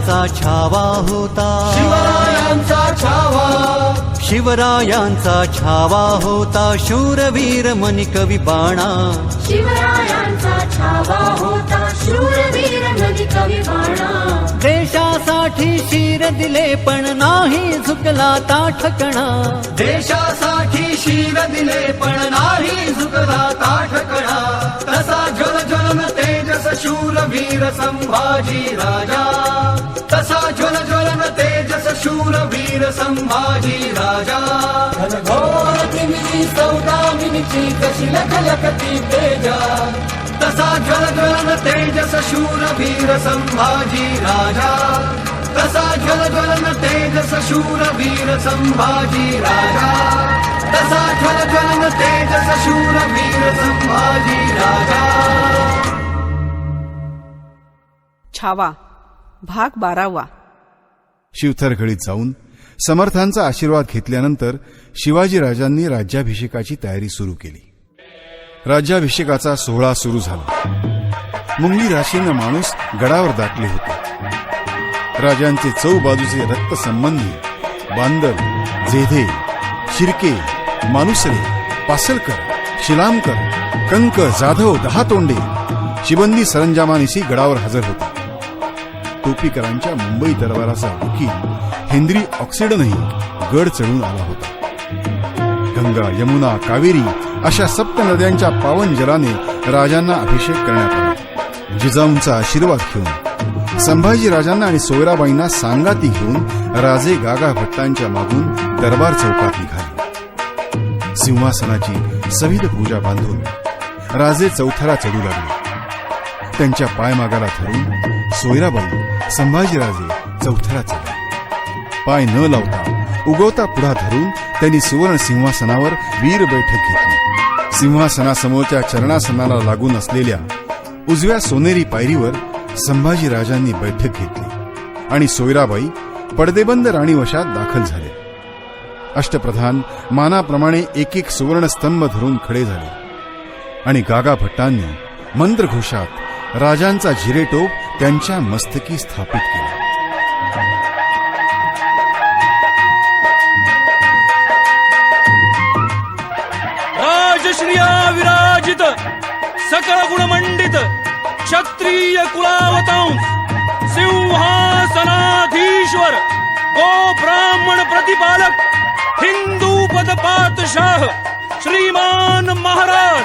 शिवरायांचा छावा होता. शिवरायांचा छावा. शिवरायांचा छावा होता. शूरवीर मनी कवी बाणा. शिवरायांचा छावा होता. शूरवीर कवी बाणा. देशासाठी शिर दिले पण नाही झुकला ताठकणा. देशासाठी शीर दिले पण नाही झुकला ताठकणा. तसा ज्वल ज्वलन तेजस शूर वीर संभाजी राजा तसा ज्वल ज्वलन तेजस शूर वीर संभाजी राजा. घनघोर तिमिरी सौदामिनीची कशी लखलखती तेजा तसा ज्वल ज्वलन तेजस शूर वीर संभाजी राजा. तसा ज्वल ज्वलन तेजस शूर वीर संभाजी राजा. तसा ज्वल ज्वलन तेजस शूर वीर संभाजी राजा. छावा भाग बारावा. शिवथरखडीत जाऊन समर्थांचा आशीर्वाद घेतल्यानंतर शिवाजीराजांनी राज्याभिषेकाची तयारी सुरू केली. राज्याभिषेकाचा सोहळा सुरू झाला. मुंगली राशीनं माणूस गडावर दाटले होते. राजांचे चौ बाजूचे रक्तसंबंधी बांदर जेधे शिर्के मानुसरे पासलकर शिलामकर कंक जाधव दहा तोंडे शिबंदी सरंजामानिशी गडावर हजर होते. टोपीकरांच्या मुंबई दरबाराचा वकील हेनरी ऑक्सिडनही गड चढून आला होता. गंगा यमुना कावेरी अशा सप्त नद्यांच्या पावन जलाने राजांना अभिषेक करण्यात आला. जिजाऊंचा आशीर्वाद घेऊन संभाजी राजांना आणि सोयराबाईंना सांगाती घेऊन राजे गागा भट्टांच्या मागून दरबार चौकात निघाले. सिंहासनाची सविध पूजा बांधून राजे चौथरा चढू लागले. त्यांच्या पायमागाला धरून सोयराबाई संभाजीराजे चौथरा चढले. पाय न लावता उगवता पुढा धरून त्यांनी सुवर्ण सिंहासनावर वीर बैठक घेतली. सिंहासनासमोरच्या चरणासनाला लागून असलेल्या उजव्या सोनेरी पायरीवर संभाजीराजांनी बैठक घेतली आणि सोयराबाई पडदेबंद राणीवशात दाखल झाले. अष्टप्रधान मानाप्रमाणे एक एक सुवर्णस्तंभ धरून खडे झाले आणि गागा भट्टांनी मंत्रघोषात राजांचा झिरेटोप त्यांच्या मस्तकी स्थापित केला. राजश्रिया विराजित सकळ गुणमंडित क्षत्रिय कुलावतांस सिंहासनाधीश्वर गो ब्राह्मण प्रतिपालक हिंदू पदपातशाह श्रीमान महाराज.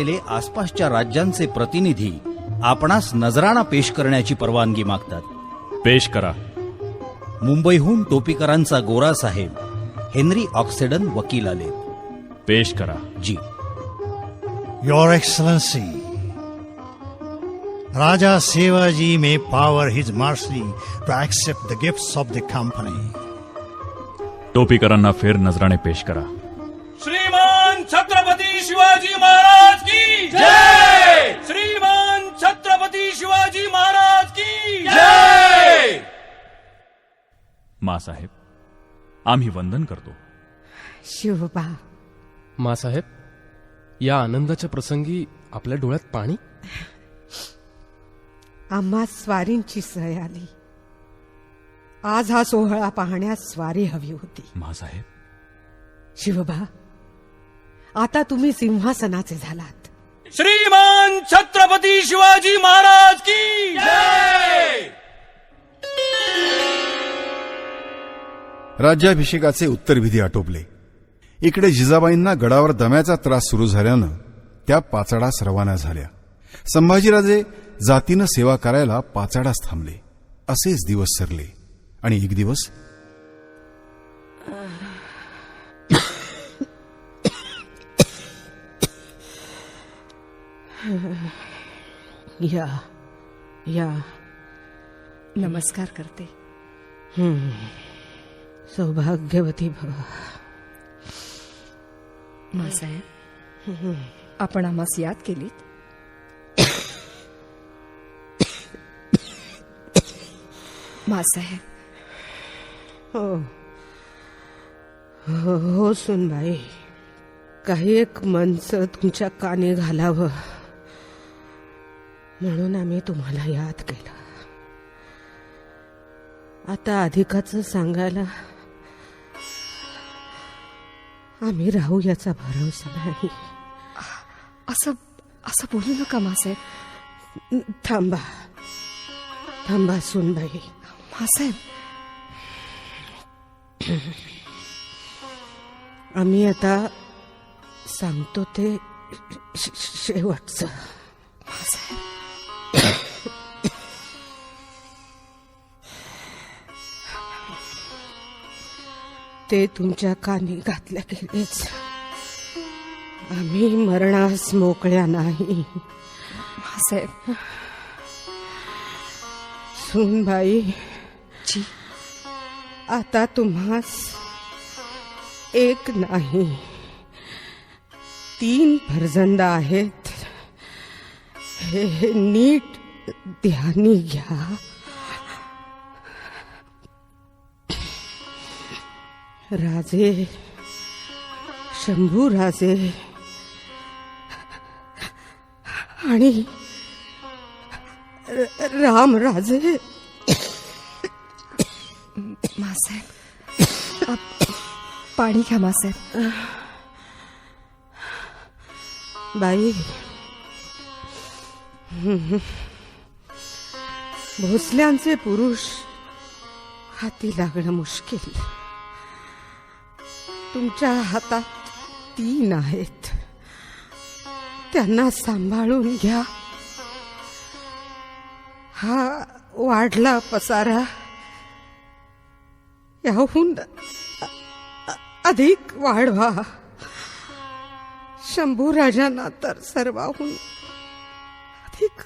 आलेले आसपासच्या राज्यांचे प्रतिनिधी आपणास नजराणा पेश करण्याची परवानगी मागतात. पेश करा. मुंबईहून टोपीकरांचा गोरा साहेब हेनरी ऑक्सिडन वकील आले. पेश करा. जी. Your Excellency, Raja Sevaji may power his mercy to accept the gifts of the company. टोपीकरांना फेर नजराणे पेश करा. श्रीमान छत्रपती शिवाजी महाराज की जय! श्रीमान छत्रपती शिवाजी महाराज की जय! मासाहेब आम्ही वंदन करतो. शिवबा मासाहेब या आनंदाच्या प्रसंगी आपल्या डोळ्यात पाणी? आम्हा स्वारींची सय आली. आज हा सोहळा पाहण्यास स्वारी हवी होती. मासाहेब शिवबा आता तुम्ही सिंहासनाचे झालात. श्रीमान छत्रपती शिवाजी महाराज की जय! राज्याभिषेकाचे उत्तरविधी आटोपले. इकडे जिजाबाईंना गडावर दम्याचा त्रास सुरू झाल्यानं त्या पाचाडास रवाना झाल्या. संभाजीराजे जातीनं सेवा करायला पाचाडास थांबले. असेच दिवस सरले आणि एक दिवस या या. नमस्कार करते. सौभाग्यवती भव. मासाहेब आपण आम्हास याद केलीत? मासाहेब. हो. हो हो सुनबाई. काही एक मंच तुमच्या कानी घालावं. म्हणून आम्ही तुम्हाला याद केलं. आता अधिकाचं सांगायला आम्ही राहू याचा भरोसा नाही. असं असं बोलू नका मासाहेब थांबा. थांबा सुनबाई. मासाहेब आम्ही आता सांगतो ते शेवटचं. ते तुमच्या कानी घातल्या गेलेच आम्ही मरणास मोकळ्या नाही. मासाहेब सुनबाई. जी. आता तुम्हास एक नाही. तीन फरजंद आहेत. हे नीट ध्यानी घ्या. राजे शंभू राजे आणि राम राजे मासाहेब आप- पाणी घ्या मासाहेब बाई. भोसल्यांचे पुरुष हाती लागणं मुश्किल तुमच्या हातात तीन आहेत. त्यांना सांभाळून घ्या. हा वाढला पसारा याहून अधिक वाढवा. शंभूराजांना तर सर्वाहून अधिक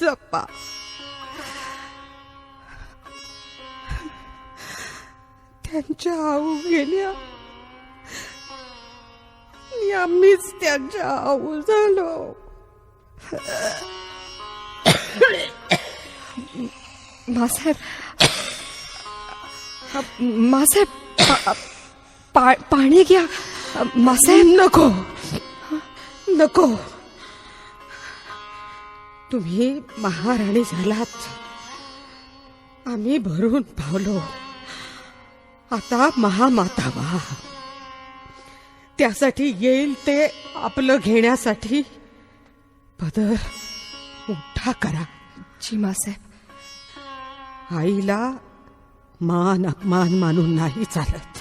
जपा. त्यांच्या आऊ गेल्या आणि आम्हीच त्यांच्या आऊ झालो मासाहेब पाणी घ्या मासाहेब नको नको तुम्ही महाराणी झालात. आम्ही भरून पावलो. आता महामाता व्हा. त्यासाठी येईल ते आपलं घेण्यासाठी. पदर मोठा करा. जी मासाहेब आईला मान अपमान मानून नाही चालत.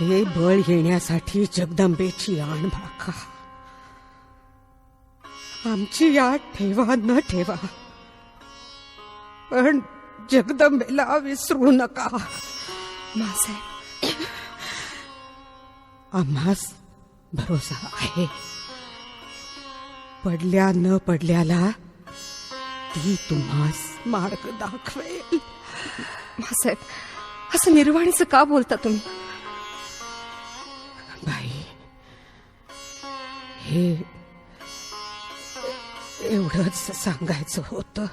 ते बळ येण्यासाठी जगदंबेची आण भाका. आमची आठ ठेवा न ठेवा. पण जगदंबेला विसरू नका. मासाहेब आम्हास भरोसा आहे. पडल्या न पडल्याला ती तुम्हास मार्ग दाखवेल. मासाहेब असं निर्वाणीचं का बोलता तुम्ही? बाई हे एवढंच सांगायचं होतं.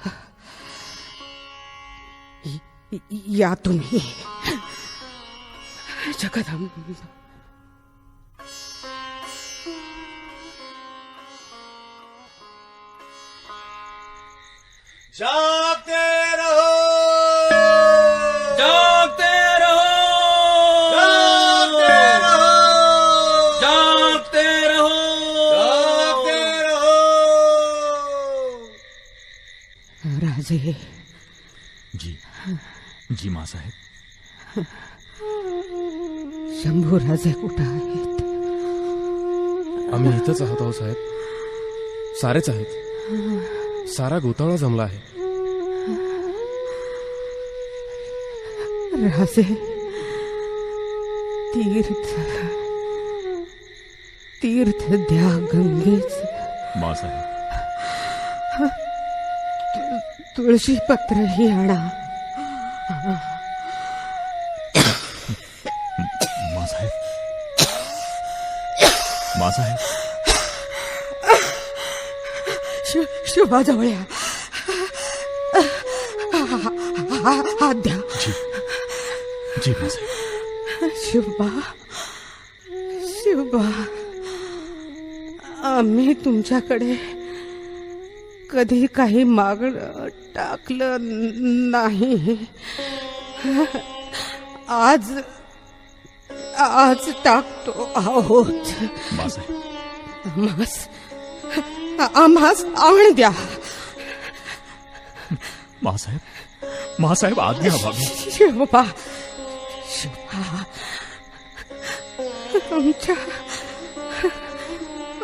य- तुम्ही. जगदंब जागते रहो। जागते रहो। जागते रहो। जागते रहो। जागते रहो। राजे। जी जी मासाहेब शंभू राजे कुठं आहेत आम्ही इथंच आहोत आहो साहेब। सारेच आहेत। सारा गोतावळा जमला आहे. राजे तीर्थ तीर्थ द्या गंगेच. मासाहेब तुळशी पत्रही आणा. शि- शिवाजवळ या हात द्या जी शिवबा. शिवबा. आम्ही तुमच्याकडे कधी काही मागणं टाकलं नाही. आज आज टाकतो आहोत. मासाहेब आम्हास आण द्या. मासाहेब मासाहेब आज्ञा व्हावी शिवबा शिवबा. आमच्या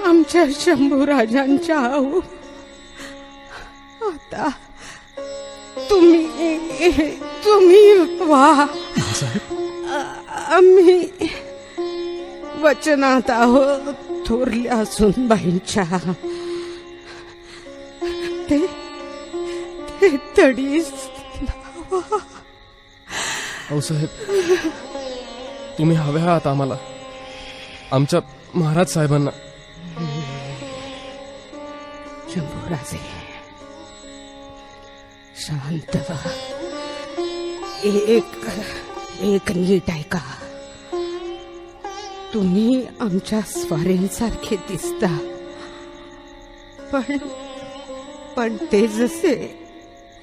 आमच्या शंभूराजांच्या आऊ. आता तुम्ही तुम्ही वा आम्ही वचनात आहोत थोरल्या सुनबाईंच्या. ते ते तडी अहो साहेब तुम्ही हवे आहात आम्हाला. आमच्या महाराज साहेबांना. शंभूराजे शांत व्हा. एक एक नीट ऐका. तुम्ही आमच्या स्वारींसारखे दिसता. पण पण ते जसे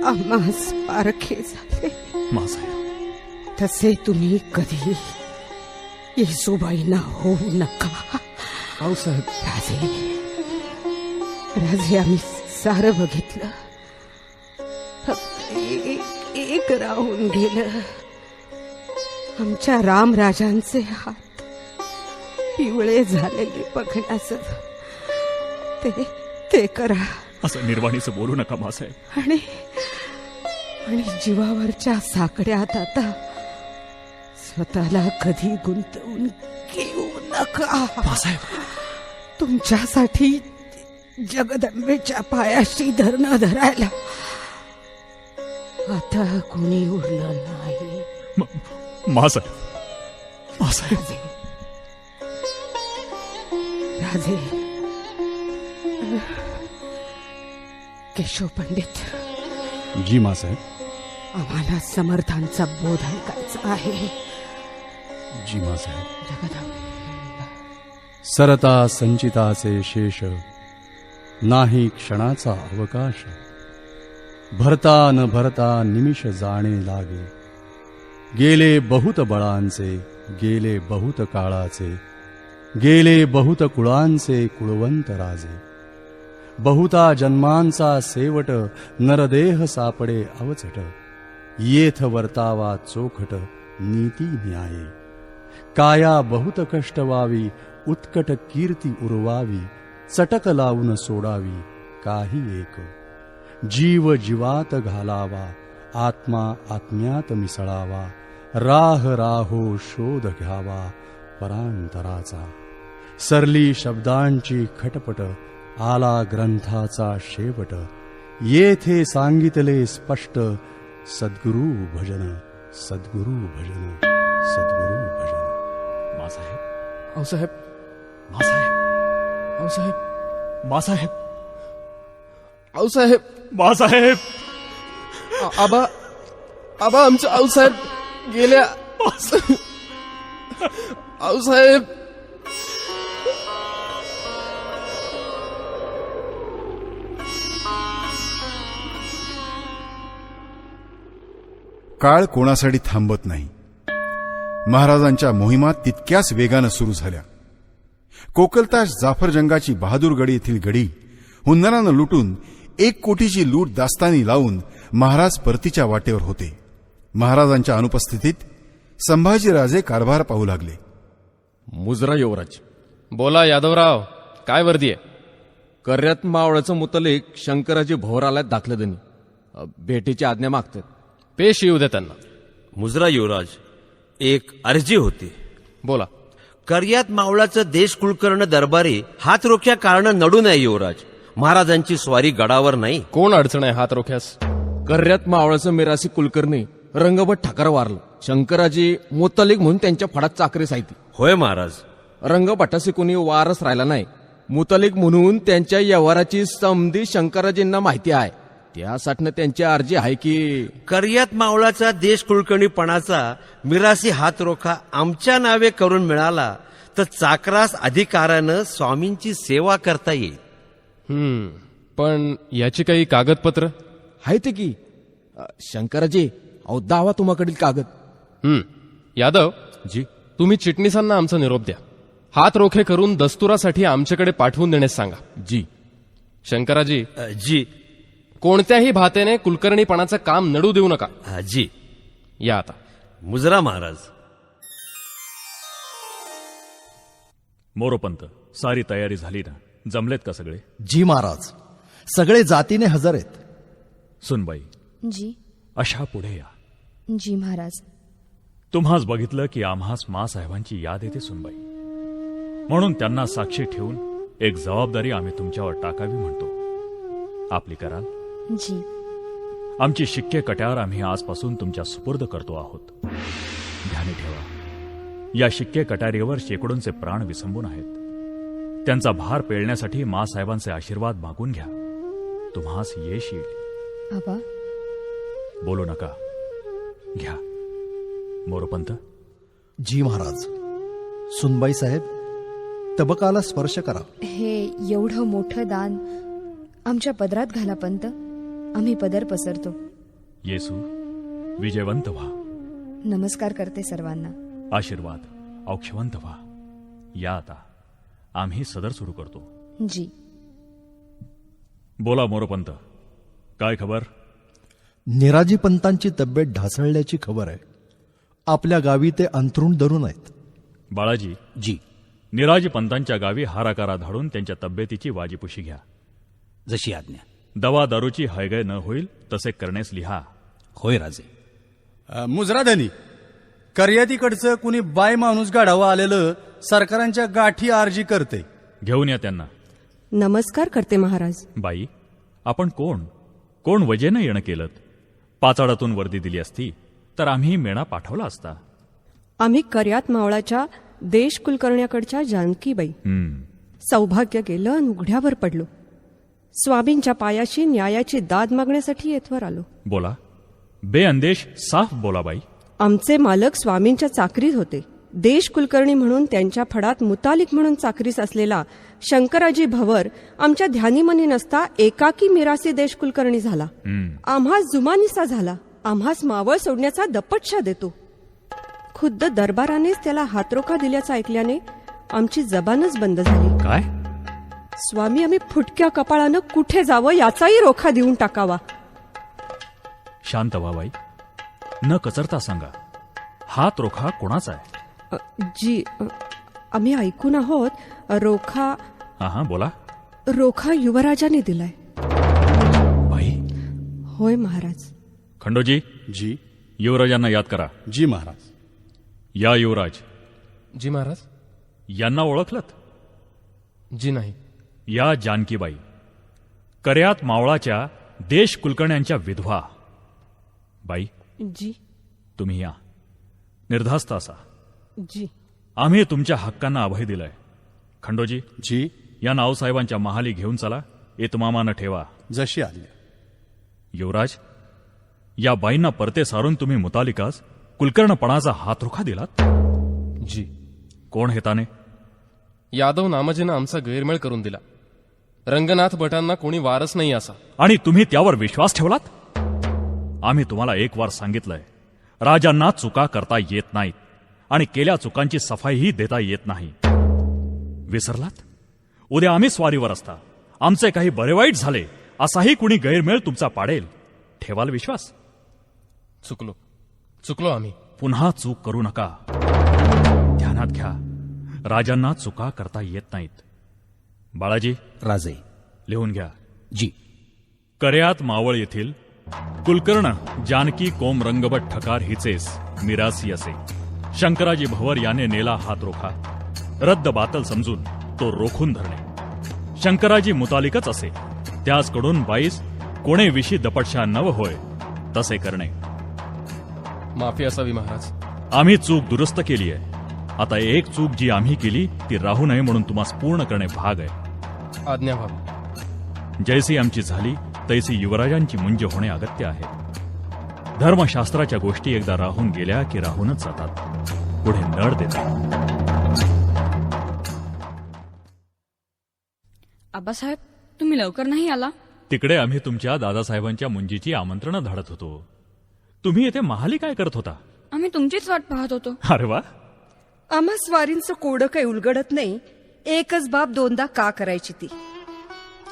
आम्हास पारखे झाले. मासाहेब तसे तुम्ही कधी येसूबाईंना होऊ नका. अहो साहेब. राजे राजे आम्ही सारं बघितलं. फक्त एक एक राहून गेलं. आमच्या रामराजांचे हात पिवळे झालेले बघण्याचं. ते ते करा. असं निर्वाणीचं बोलू नका मासाहेब. आणि आणि जीवावरच्या साकड्यात आता स्वतःला कधी गुंतवून घेऊ नका. मासाहेब. तुमच्यासाठी जगदंबेच्या पायाशी धरणं धरायला आता कोणी उरलं नाही. मासाहेब. मासाहेब. राजे. केशव पंडित. जी मासाहेब आम्हाला समर्थांचा बोध ऐकायचा आहे. जी मासाहेब जगदंबे. सरता संचिताचे शेष नाही क्षणाचा अवकाश. भरता न भरता निमिष जाणे लागे. गेले बहुत बळांचे गेले बहुत काळाचे गेले बहुत कुळांचे कुळवंत राजे. बहुता जन्मांचा सेवट नरदेह सापडे अवचट. येथ वर्तावा चोखट नीती न्याये. काया बहुत कष्ट व्हावी उत्कट कीर्ती उरवावी चटक लावून सोडावी काही एक. जीव जीवात घालावा आत्मा आत्म्यात मिसळावा राह राहो शोध घ्यावा परांतराचा. सरली शब्दांची खटपट आला ग्रंथाचा शेवट. येथे सांगितले स्पष्ट सद्गुरु भजन सद्गुरु भजन सद्गुरु भजन. मासाहेब. अहो साहेब मासाहेब. अहो साहेब मासाहेब. अहो साहेब मासाहेब आबा. आबा आमच्या आऊ साहेब गेल्या आऊ काळ कोणासाठी थांबत नाही. महाराजांच्या मोहिमा तितक्याच वेगानं सुरू झाल्या. कोकलताश जाफर जंगाची बहादूरगड येथील गडी हुंदरानं लुटून एक कोटीची लूट दास्तानी लावून महाराज परतीच्या वाटेवर होते. महाराजांच्या अनुपस्थितीत संभाजीराजे कारभार पाहू लागले. मुजरा युवराज बोला यादवराव काय वर्दी आहे कर्यात मावळाचं मुतलिक शंकराजी भोवरालयात दाखलं त्यांनी भेटीची आज्ञा मागतात. पेश येऊ दे त्यांना. मुजरा युवराज एक अर्जी होती. बोला. कर्यात मावळाचं देश कुलकर्ण दरबारी हात रोख्या कारण नडू नये युवराज. महाराजांची स्वारी गडावर नाही. कोण अडचण आहे हात रोख्यास? कर्यात मावळाचं मिरासी कुलकर्णी रंगभट ठाकर वारलं. शंकराजी मुतलिक म्हणून त्यांच्या फडात चाकरी साहिती होय महाराज. रंगभटाशी कोणी वारस राहिला नाही. मुतलिक म्हणून त्यांच्या व्यवहाराची समधी शंकराजींना माहिती आहे. त्यासाठी त्यांची अर्जी आहे की? कर्यात मावळाचा देश कुलकर्णीपणाचा मिरासी हात रोखा आमच्या नावे करून मिळाला तर चाकरास अधिकारानं स्वामींची सेवा करता येईल. हम्म पण याची काही कागदपत्र? आहेत की? अ, शंकराजी अहो दावा तुम्हाकडील कागद. हम्म यादव. जी. तुम्ही चिटणीसांना आमचा निरोप द्या. हात रोखे करून दस्तुरासाठी आमच्याकडे पाठवून देण्यास सांगा. जी. शंकराजी. अ, जी. कोणत्याही भातेने कुलकर्णीपणाचं काम नडू देऊ नका. अ, जी या आता. मुजरा महाराज. मोरोपंत सारी तयारी झाली ना? जमलेत का सगळे? जी महाराज सगळे जातीने हजर आहेत. सुनबाई जी. अशा पुढे या. जी महाराज. तुम्हाच बघितलं की आम्हास मासाहेबांची याद येते सुनबाई म्हणून त्यांना साक्षी ठेवून एक जबाबदारी आम्ही तुमच्यावर टाकावी म्हणतो. आपली कराल? जी। आमची शिक्के कट्यावर आम्ही आजपासून तुमच्या सुपूर्द करतो आहोत. ध्यानी ठेवा. या शिक्के कटारीवर शेकडोंचे प्राण विसंबून आहेत. त्यांचा भार पेळण्यासाठी मासाहेबांचे आशीर्वाद मागून घ्या. तुम्हास यश येईल. आबा. बोलू नका. घ्या. मोरपंत. जी महाराज सुनबाई साहेब तबकाला स्पर्श करा. हे एवढं मोठं दान आमच्या पदरात घाला पंत. आम्ही पदर पसरतो. येसू विजयवंत व्हा. नमस्कार करते सर्वांना. आशीर्वाद औक्षवंत व्हा. या आता आम्ही सदर सुरू करतो. जी. बोला मोरपंत काय खबर? निराजी पंतांची तब्येत ढासळल्याची खबर आहे. आपल्या गावी ते अंथरुण धरून आहेत. बाळाजी. जी. निराजी पंतांच्या गावी हाराकारा धाडून त्यांच्या तब्येतीची वाजीपुशी घ्या. जशी आज्ञा. दवा दारूची हयगय न होईल तसे करण्यास लिहा. होय राजे. मुजराधनी कर्यातीकडचं कुणी बाय माणूस गाढावं आलेलं सरकारांच्या गाठी आर्जी करते. घेऊन या त्यांना. नमस्कार करते महाराज. बाई आपण कोण? कोण वजेनं येणं केलं पाचाडातून वर्दी दिली असती तर आम्ही मेणा पाठवला असता. आम्ही कर्यात मावळाच्या देश कुलकर्ण्याकडच्या जानकीबाई. सौभाग्य गेलं आणि उघड्यावर पडलो. स्वामींच्या पायाशी न्यायाची दाद मागण्यासाठी येथवर आलो. बोला. बेअंदेश साफ बोला बाई. आमचे मालक स्वामींच्या चाकरीत होते. देश कुलकर्णी म्हणून त्यांच्या फडात मुतालिक म्हणून चाकरीस असलेला शंकराजी भवर आमच्या ध्यानीमनी नसता एकाकी मिरासी देश कुलकर्णी झाला. आम्हास जुमानिसा झाला. आम्हास मावळ सोडण्याचा दपटशा देतो. खुद्द दरबारानेच त्याला हातरोखा दिल्याचं ऐकल्याने आमची जबानच बंद झाली. काय? स्वामी आम्ही फुटक्या कपाळानं कुठे जावं याचाही रोखा देऊन टाकावा. शांत व्हा बाई. न कचरता सांगा. हात रोखा कोणाचा आहे? अ, जी अ, आम्ही ऐकून आहोत रोखा हा हा बोला. रोखा युवराजाने दिलाय. बाई. होय महाराज. खंडोजी. जी. युवराजांना याद करा. जी महाराज. या युवराज. जी महाराज. यांना ओळखलत? जी नाही. या जानकीबाई कर्यात मावळाच्या देश कुलकर्ण्यांच्या विधवा. बाई जी. तुम्ही या. निर्धास्त असा. जी. आम्ही तुमच्या हक्कांना अभय दिलंय. खंडोजी जी. या नावसाहेबांच्या महाली घेऊन चला. इतमामानं ठेवा. जशी आज्ञा युवराज या बाईंना परते सारून तुम्ही मुतालिकास कुलकर्णपणाचा हातरुखा दिलात? जी. कोण हेताने यादव नामाजीनं आमचा गैरमेळ करून दिला. रंगनाथ भटांना कोणी वारस नाही असा. आणि तुम्ही त्यावर विश्वास ठेवलात? आम्ही तुम्हाला एक वार सांगितलंय. राजांना चुका करता येत नाहीत आणि केल्या चुकांची सफाईही देता येत नाही. विसरलात? उद्या आम्ही स्वारीवर असता. आमचे काही बरे वाईट झाले असाही कुणी गैरमेळ तुमचा पाडेल. ठेवाल विश्वास? चुकलो. चुकलो आम्ही. पुन्हा चूक करू नका. ध्यानात घ्या. राजांना चुका करता येत नाहीत. बाळाजी? राजे. लिहून घ्या. जी. कर्यात मावळ येथील कुलकर्ण जानकी कोम रंगभट ठकार हिचेस मिरासी असे. शंकराजी भवर याने नेला हात रोखा. रद्द बातल समजून तो रोखून धरणे. शंकराजी मुतालिकच असे. त्याचकडून बाईस कोणे विशी दपटशा नव होय तसे करणे. माफी असावी महाराज. आम्ही चूक दुरुस्त केली आहे. आता एक चूक जी आम्ही केली ती राहू नये म्हणून तुम्हाला पूर्ण करणे भाग आहे. आज्ञा व्हावी जैसी आमची झाली तैसी युवराजांची मुंज होणे अगत्य आहे. धर्मशास्त्राच्या गोष्टी एकदा राहून गेल्या की राहूनच जातात. पुढे नड देतात आबासाहेब तुम्ही लवकर नाही आला? तिकडे आम्ही तुमच्या दादासाहेबांच्या मुंजीची आमंत्रणं धाडत होतो. तुम्ही येथे महाली काय करत होता? आम्ही तुमचीच वाट पाहत होतो. अरे वा. आम्हा स्वारींचं कोडं काही उलगडत नाही एकच बाब दोनदा का करायची ती?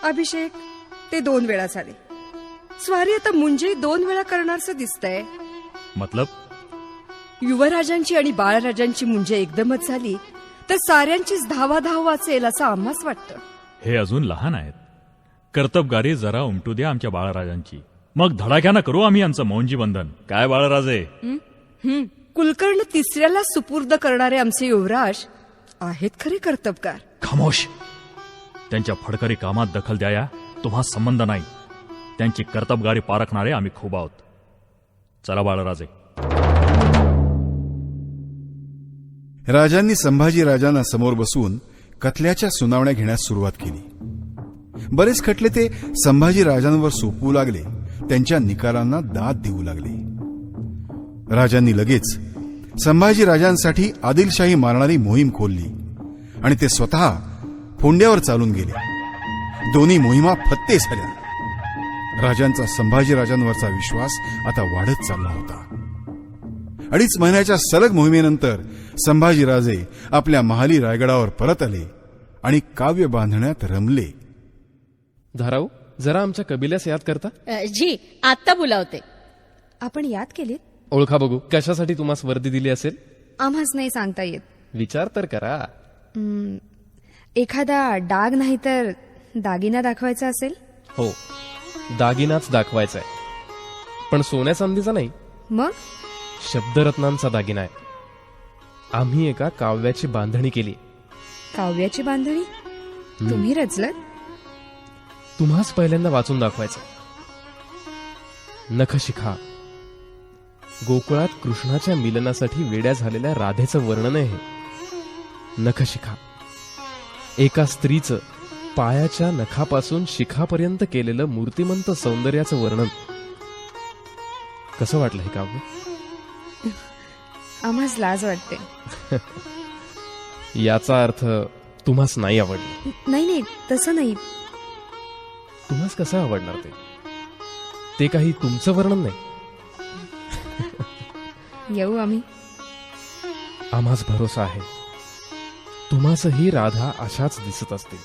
अभिषेक ते दोन वेळा झाले. स्वारी आता मुंजे दोन वेळा करणारचं दिसतंय. मतलब? युवराजांची आणि बाळराजांची मुंजे एकदमच झाली तर साऱ्यांचीच धावा धाव वाचेल असं आम्हाच वाटतं. हे अजून लहान आहेत. कर्तबगारी जरा उमटू द्या आमच्या बाळराजांची. मग धडाक्यानं करू आम्ही आमचं मौंजी बंधन. काय बाळराजे? कुलकर्ण तिसऱ्याला सुपूर्द करणारे आमचे युवराज आहेत खरे कर्तबगार. खामोश. त्यांच्या फडकरी कामात दखल द्याया तुम्हा संबंध नाही. त्यांची कर्तबगारी पारखणारे आम्ही खूप आहोत. चला बाळराजे. राजांनी संभाजी राजांना समोर बसवून कथल्याच्या सुनावण्या घेण्यास सुरुवात केली. बरेच खटले ते संभाजी राजांवर सोपवू लागले त्यांच्या निकालांना दाद देऊ लागले. राजांनी लगेच संभाजी राजांसाठी आदिलशाही मारणारी मोहीम खोलली आणि ते स्वतः फोंड्यावर चालून गेले. दोन्ही मोहिमा फत्ते झाल्या. राजांचा संभाजी राजांवरचा विश्वास आता वाढत चालला होता. अडीच महिन्याच्या सलग मोहिमेनंतर संभाजीराजे आपल्या महाली रायगडावर परत आले आणि काव्य बांधण्यात रमले. धाराऊ जरा आमच्या कबिल्यास याद करता? जी आत्ता बोलावते. आपण याद केलीत? ओळखा बघू. कशासाठी तुम्हाला वर्दी दिली असेल? आम्हाच नाही सांगता येत. विचार तर करा. हं, एखादा डाग नाही तर दागिना दाखवायचा असेल? हो दागिनाच दाखवायचा आहे. पण सोन्या चांदीचा नाही. मग? शब्दरत्नांचा दागिना आहे. आम्ही एका काव्याची बांधणी केली. काव्याची बांधणी? तुम्ही रचलत? तुम्हाच पहिल्यांदा वाचून दाखवायचं नखशिखा. गोकुळात कृष्णाच्या मिलनासाठी वेड्या झालेल्या राधेचं वर्णन आहे. नखशिखा. एका स्त्रीचं पायाच्या नखापासून शिखापर्यंत केलेलं मूर्तिमंत सौंदर्याचं वर्णन. कसं वाटलं हे काव्य? आम्हाच लाज वाटते. याचा अर्थ तुम्हास नाही आवडलं. नाही नाही तसं नाही. तुम्हास कसं आवडणार ते? ते काही तुमचं वर्णन नाही. येऊ आम्ही. आम्हाच भरोसा आहे. तुम्हासही राधा अशाच दिसत असतील.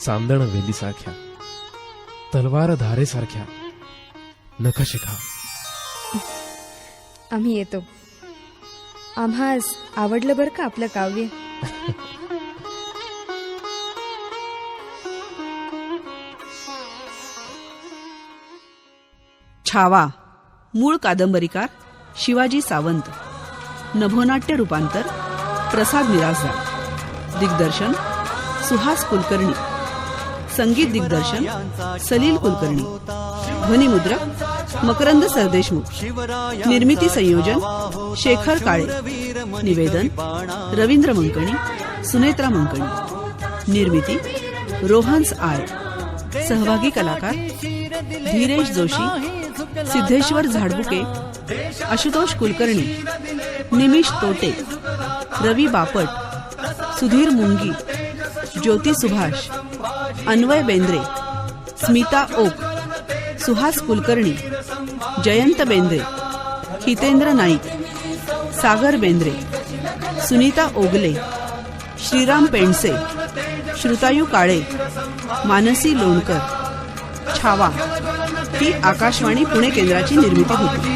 चांदण वेलीसारख्या तलवार धारेसारख्या नखशिखा. आम्ही येतो. आम्हास आवडलं बरं का आपलं काव्य? छावा मूळ कादंबरीकार शिवाजी सावंत. नभोनाट्य रूपांतर प्रसाद मिरासदार दिग्दर्शन सुहास कुलकर्णी. संगीत दिग्दर्शन सलील कुलकर्णी. ध्वनिमुद्रक मकरंद सरदेशमुख. निर्मिती संयोजन शेखर काळे. निवेदन रवींद्र मंकणी सुनेत्रा मंकणी. निर्मिती रोहन्स आय. सहभागी कलाकार धीरेश जोशी सिद्धेश्वर झाडबुके आशुतोष कुलकर्णी निमिष तोटे रवी बापट सुधीर मुंगी ज्योती सुभाष अन्वय बेंद्रे स्मिता ओक सुहास कुलकर्णी जयंत बेंद्रे हितेंद्र नाईक सागर बेंद्रे सुनीता ओगले श्रीराम पेंडसे श्रुतायू काळे मानसी लोणकर छावा ही आकाशवाणी पुणे केंद्राची निर्मिती होती.